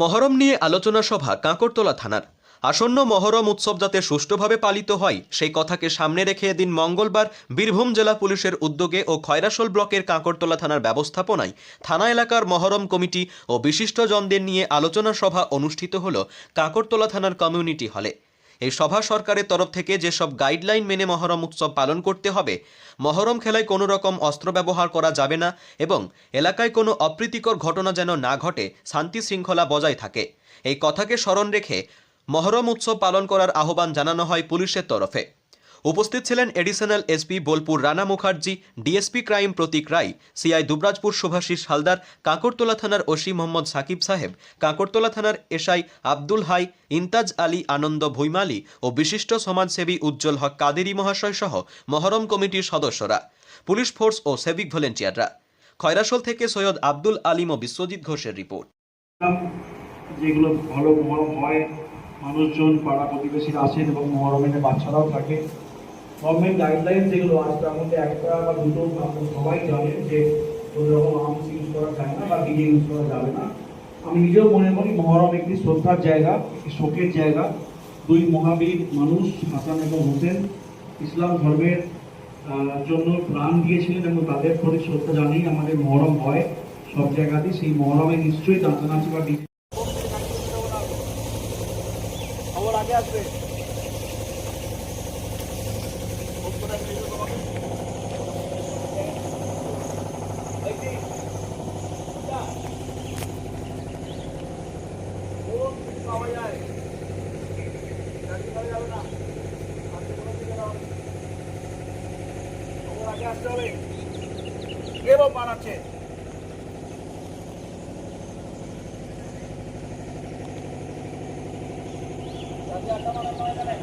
মহরম নিয়ে আলোচনা সভা কাঁকরতলা থানার। আসন্ন মহরম উৎসব যাতে সুষ্ঠুভাবে পালিত হয়, সেই কথাকে সামনে রেখে এদিন মঙ্গলবার বীরভূম জেলা পুলিশের উদ্যোগে ও খয়রাসোল ব্লকের কাঁকরতলা থানার ব্যবস্থাপনায় থানা এলাকার মহরম কমিটি ও বিশিষ্টজনদের নিয়ে আলোচনা সভা অনুষ্ঠিত হল কাঁকরতলা থানার কমিউনিটি হলে। এই সভা সরকারের তরফ থেকে যেসব গাইডলাইন মেনে মহরম উৎসব পালন করতে হবে, মহরম খেলায় কোনো রকম অস্ত্র ব্যবহার করা যাবে না এবং এলাকায় কোনো অপ্রীতিকর ঘটনা যেন না ঘটে, শান্তি শৃঙ্খলা বজায় থাকে। এই কথাকে স্মরণ রেখে মহরম উৎসব পালন করার আহ্বান জানানো হয় পুলিশের তরফে। উপস্থিত ছিলেন additional SP Bolpur Rana Mukherjee, DSP crime Pratik Roy, CI Dubrajpur Subhasish Haldar, Kankartala থানার ওসি মোহাম্মদ সাকিব সাহেব, কাঁকরতলা থানার এসআই আব্দুল হাই ইন্তাজ আলী আনন্দ ভুইমালি ও বিশিষ্ট সমাজসেবী উজ্জ্বল হক কাদেরি মহাশয় সহ মহরম কমিটির সদস্যরা, পুলিশ ফোর্স ও সেভিক ভলেন্টিয়াররা। খয়রাসোল থেকে সৈয়দ আব্দুল আলিম ও বিশ্বজিৎ ঘোষের রিপোর্ট। যেগুলো ভালো মহরম হয়, মানুষজন পাড়া প্রতিবেশীরা আসেন এবং মহরমের বাচ্চারাও থাকে। গভর্নমেন্ট গাইডলাইন যেগুলো আছে তার মধ্যে একটা বা দুটো সবাই জানেন যে কোনো রকম আর্মস ইউজ করা যায় না বা ডিজে ইউজ করা যাবে না। আমি নিজেও মনে করি মহরম একটি শ্রদ্ধার জায়গা, একটি শোকের জায়গা। দুই মহাবীর মানুষ, হাসান এবং হোসেন, ইসলাম ধর্মের জন্য প্রাণ দিয়েছিলেন এবং তাদের প্রতি শ্রদ্ধা জানিয়ে আমাদের মহরম হয়। সব জায়গাতেই সেই মহরমে নিশ্চয়ই নাচানাচি বা আগে আসবে। কে বা বানাচ্ছে রাতে আড্ডা মারা হয় এখানে